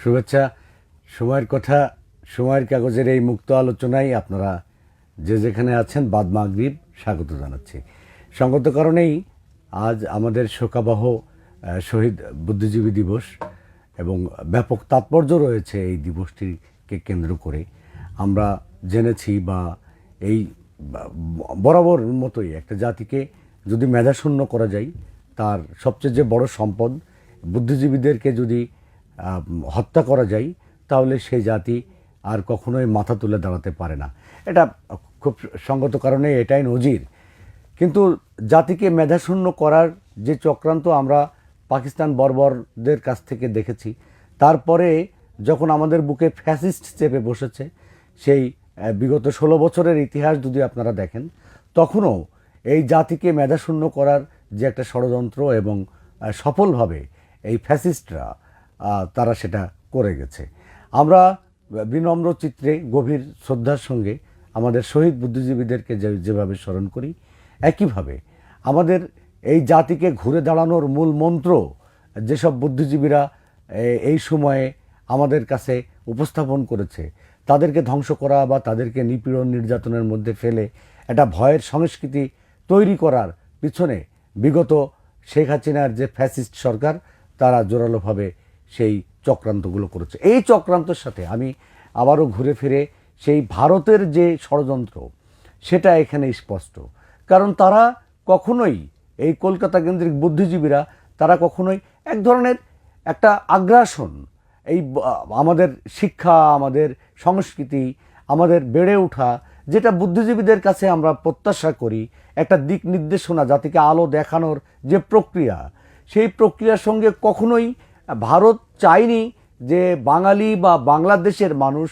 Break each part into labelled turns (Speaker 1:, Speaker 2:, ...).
Speaker 1: শুভেচ্ছা। সময়ের কথা, সময়ের কাগজের এই মুক্ত আলোচনায় আপনারা যে যেখানে আছেন, বাদ মাগরিব, স্বাগত জানাচ্ছি। সঙ্গত কারণেই আজ আমাদের শোকাবহ শহীদ বুদ্ধিজীবী দিবস এবং ব্যাপক তাৎপর্য রয়েছে এই দিবসটিকে কেন্দ্র করে। আমরা জেনেছি বা এই বরাবর মতোই একটা জাতিকে যদি মেধাশূন্য করা যায়, তার সবচেয়ে যে বড় সম্পদ, বুদ্ধিজীবীদেরকে যদি হত্যা করা যায়, তাহলে সেই জাতি আর কখনোই মাথা তুলে দাঁড়াতে পারে না। এটা খুব সঙ্গত কারণে এটাই নজির। কিন্তু জাতিকে মেধাশূন্য করার যে চক্রান্ত আমরা পাকিস্তান বর্বরদের কাছ থেকে দেখেছি, তারপরে যখন আমাদের বুকে ফ্যাসিস্ট চেপে বসেছে, সেই বিগত ষোলো বছরের ইতিহাস যদি আপনারা দেখেন, তখনও এই জাতিকে মেধাশূন্য করার যে একটা ষড়যন্ত্র এবং সফলভাবে এই ফ্যাসিস্টরা তারা সেটা করে গেছে। আমরা বিনম্র চিত্রে গভীর শ্রদ্ধার সঙ্গে আমাদের শহীদ বুদ্ধিজীবীদেরকে যে, যেভাবে স্মরণ করি, একইভাবে আমাদের এই জাতিকে ঘুরে দাঁড়ানোর মূল মন্ত্র যেসব বুদ্ধিজীবীরা এই সময়ে আমাদের কাছে উপস্থাপন করেছে, তাদেরকে ধ্বংস করা বা তাদেরকে নিপীড়ন নির্যাতনের মধ্যে ফেলে একটা ভয়ের সংস্কৃতি তৈরি করার পিছনে বিগত শেখ হাসিনার যে ফ্যাসিস্ট সরকার, তারা জোরালোভাবে সেই চক্রান্তগুলো করেছে। এই চক্রান্তর সাথে আমি আবারও ঘুরে ফিরে সেই ভারতের যে ষড়যন্ত্র, সেটা এখানে স্পষ্ট। কারণ তারা কখনোই এই কলকাতা কেন্দ্রিক বুদ্ধিজীবীরা, তারা কখনোই এক ধরনের একটা আগ্রাসন, এই আমাদের শিক্ষা, আমাদের সংস্কৃতি, আমাদের বেড়ে ওঠা, যেটা বুদ্ধিজীবীদের কাছে আমরা প্রত্যাশা করি, একটা দিক নির্দেশনা, জাতিকে আলো দেখানোর যে প্রক্রিয়া, সেই প্রক্রিয়ার সঙ্গে কখনোই ভারত চায়নি যে বাঙালি বা বাংলাদেশের মানুষ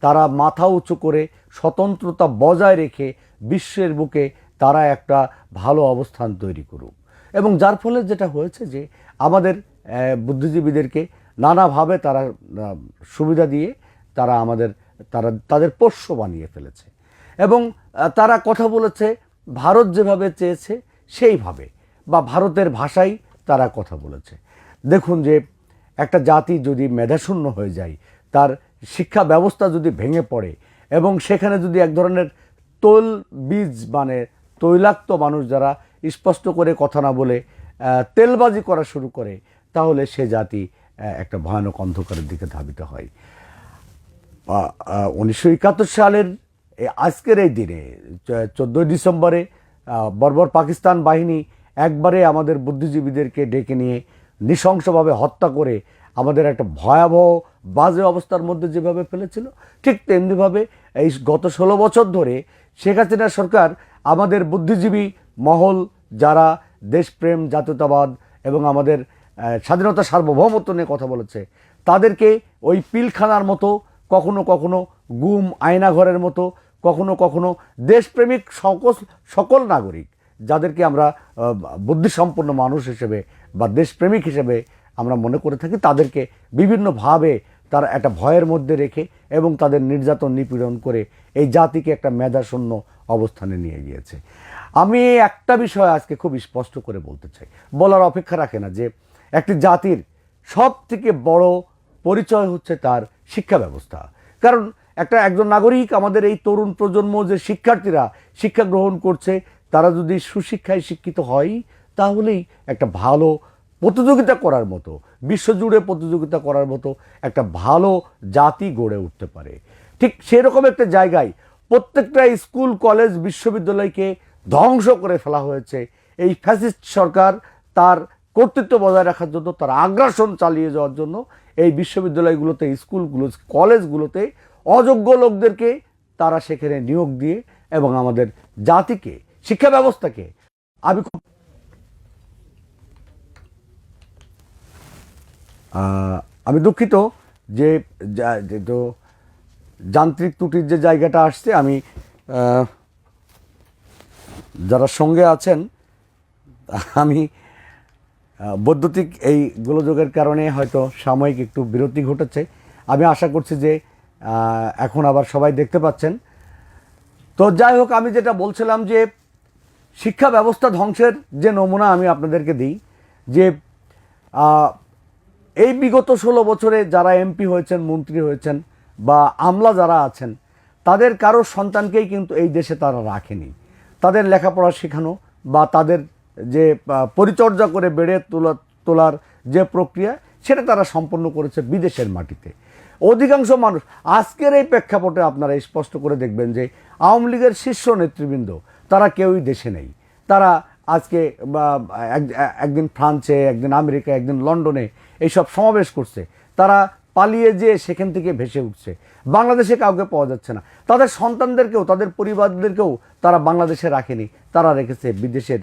Speaker 1: তারা মাথা উঁচু করে স্বতন্ত্রতা বজায় রেখে বিশ্বের বুকে তারা একটা ভালো অবস্থান তৈরি করুক। এবং যার ফলে যেটা হয়েছে যে আমাদের বুদ্ধিজীবীদেরকে নানাভাবে তারা সুবিধা দিয়ে তারা আমাদের, তারা, তাদের পোষ্য বানিয়ে ফেলেছে। এবং তারা কথা বলেছে, ভারত যেভাবে চেয়েছে সেইভাবে বা ভারতের ভাষাই তারা কথা বলেছে। দেখুন যে একটা জাতি যদি মেধাশূন্য হয়ে যায়, তার শিক্ষা ব্যবস্থা যদি ভেঙে পড়ে এবং সেখানে যদি এক ধরনের তৈল বীজ মানে তৈলাক্ত মানুষ যারা স্পষ্ট করে কথা না বলে তেলবাজি করা শুরু করে, তাহলে সে জাতি একটা ভয়ানক অন্ধকারের দিকে ধাবিত হয়। উনিশশো একাত্তর সালের আজকের এই দিনে চোদ্দোই ডিসেম্বরে বর্বর পাকিস্তান বাহিনী একবারে আমাদের বুদ্ধিজীবীদেরকে ডেকে নিয়ে নৃশংসভাবে হত্যা করে আমাদের একটা ভয়াবহ বাজে অবস্থার মধ্যে যেভাবে ফেলেছিল, ঠিক তেমনিভাবে এই গত ষোলো বছর ধরে শেখ হাসিনা সরকার আমাদের বুদ্ধিজীবী মহল যারা দেশপ্রেম, জাতীয়তাবাদ এবং আমাদের স্বাধীনতা সার্বভৌমত্ব নিয়ে কথা বলেছে, তাদেরকে ওই পিলখানার মতো কখনো কখনো গুম আয়নাঘরের মতো কখনো কখনো দেশপ্রেমিক সকল সকল নাগরিক যাদেরকে আমরা বুদ্ধিসম্পন্ন মানুষ হিসেবে বা দেশপ্রেমিক হিসেবে আমরা মনে করে থাকি, তাদেরকে বিভিন্নভাবে তারা একটা ভয়ের মধ্যে রেখে এবং তাদের নির্যাতন নিপীড়ন করে এই জাতিকে একটা মেধাশূন্য অবস্থানে নিয়ে গিয়েছে। আমি একটা বিষয় আজকে খুব স্পষ্ট করে বলতে চাই। বলার অপেক্ষা রাখে না যে একটি জাতির সব থেকে বড় পরিচয় হচ্ছে তার শিক্ষা ব্যবস্থা। কারণ একটা একজন নাগরিক, আমাদের এই তরুণ প্রজন্ম যে শিক্ষার্থীরা শিক্ষা গ্রহণ করছে, তারা যদি সুশিক্ষায় শিক্ষিত হয় তাহলেই একটা ভালো প্রতিযোগিতা করার মতো, বিশ্বজুড়ে প্রতিযোগিতা করার মতো একটা ভালো জাতি গড়ে উঠতে পারে। ঠিক সেরকম একটা জায়গায় প্রত্যেকটা স্কুল, কলেজ, বিশ্ববিদ্যালয়কে ধ্বংস করে ফেলা হয়েছে। এই ফ্যাসিস্ট সরকার তার কর্তৃত্ব বজায় রাখার জন্য, তার আগ্রাসন চালিয়ে যাওয়ার জন্য এই বিশ্ববিদ্যালয়গুলোতে, স্কুলগুলো, কলেজগুলোতে অযোগ্য লোকদেরকে তারা সেখানে নিয়োগ দিয়ে এবং আমাদের জাতিকে, শিক্ষা ব্যবস্থাকে আমি খুব আমি দুঃখিত যে তো যান্ত্রিক ত্রুটির যে জায়গাটা আসছে, আমি যারা সঙ্গে আছেন, আমি বৈদ্যুতিক এই গোলযোগের কারণে হয়তো সাময়িক একটু বিরতি ঘটেছে। আমি আশা করছি যে এখন আবার সবাই দেখতে পাচ্ছেন। তো যাই হোক, আমি যেটা বলছিলাম যে, শিক্ষা ব্যবস্থা ধ্বংসের যে নমুনা আমি আপনাদেরকে দিই, যে এই বিগত ষোলো বছরে যারা এমপি হয়েছেন, মন্ত্রী হয়েছেন বা আমলা যারা আছেন, তাদের কারও সন্তানকেই কিন্তু এই দেশে তারা রাখেনি। তাদের লেখাপড়া শেখানো বা তাদের যে পরিচর্যা করে বেড়ে তোলা, তোলার যে প্রক্রিয়া, সেটা তারা সম্পন্ন করেছে বিদেশের মাটিতে। অধিকাংশ মানুষ, আজকের এই প্রেক্ষাপটে আপনারা স্পষ্ট করে দেখবেন যে, আওয়ামী লীগের শীর্ষ নেতৃবৃন্দ, তারা কেউই দেশে নেই। তারা আজকে একদিন ফ্রান্সে, একদিন আমেরিকা, একদিন লন্ডনে এইসব সমাবেশ করছে। তারা পালিয়ে যেয়ে সেখান থেকে ভেসে উঠছে। বাংলাদেশে কাউকে পাওয়া যাচ্ছে না। তাদের সন্তানদেরকেও, তাদের পরিবারদেরকেও তারা বাংলাদেশে রাখেনি। তারা রেখেছে বিদেশের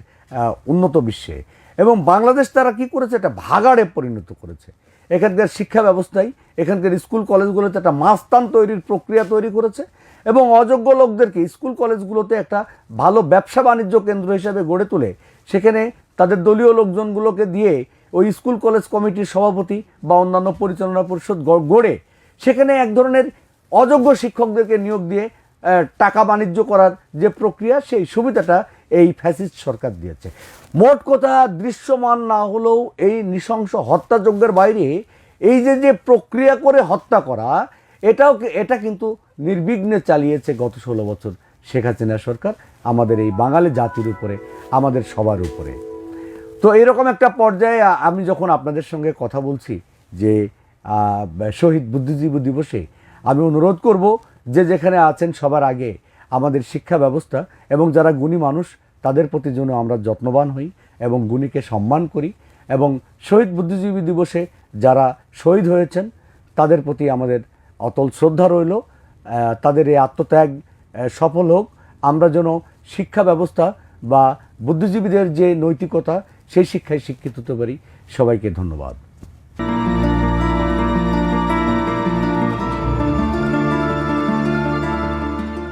Speaker 1: উন্নত বিশ্বে। এবং বাংলাদেশ তারা কি করেছে? এটা ভাগাড়ে পরিণত করেছে। এখানকার শিক্ষা ব্যবস্থায় এখানকার স্কুল কলেজগুলোতে একটা মাস্তান তৈরির প্রক্রিয়া তৈরি করেছে। এবং অযোগ্য লোকদেরকে স্কুল কলেজগুলোতে একটা ভালো ব্যবসা বাণিজ্য কেন্দ্র হিসেবে গড়ে তুলে, সেখানে তাদের দলীয় লোকজনগুলোকে দিয়ে ওই স্কুল কলেজ কমিটির সভাপতি বা অন্যান্য পরিচালনা পরিষদ গড়ে, সেখানে এক ধরনের অযোগ্য শিক্ষকদেরকে নিয়োগ দিয়ে টাকা বাণিজ্য করার যে প্রক্রিয়া, সেই সুবিধাটা এই ফ্যাসিস্ট সরকার দিয়েছে। মোট কথা, দৃশ্যমান না হলেও এই নৃশংস হত্যাযজ্ঞের বাইরে এই যে যে প্রক্রিয়া করে হত্যা করা, এটাও এটা কিন্তু নির্বিঘ্নে চালিয়েছে গত ষোলো বছর শেখ হাসিনা সরকার, আমাদের এই বাঙালি জাতির উপরে, আমাদের সবার উপরে। তো এরকম একটা পর্যায়ে আমি যখন আপনাদের সঙ্গে কথা বলছি যে শহীদ বুদ্ধিজীবী দিবসে, আমি অনুরোধ করব যে যেখানে আছেন সবার আগে আমাদের শিক্ষা ব্যবস্থা এবং যারা গুণী মানুষ, তাদের প্রতি যেন আমরা যত্নবান হই এবং গুণীকে সম্মান করি এবং শহীদ বুদ্ধিজীবী দিবসে যারা শহীদ হয়েছেন, তাদের প্রতি আমাদের অতল শ্রদ্ধা রইল তাদের এই আত্মত্যাগ সফল হোক। আমরা যেন শিক্ষা ব্যবস্থা বা বুদ্ধিজীবীদের যে নৈতিকতা, সেই শিক্ষায় শিক্ষিত হতে পারি। সবাইকে ধন্যবাদ।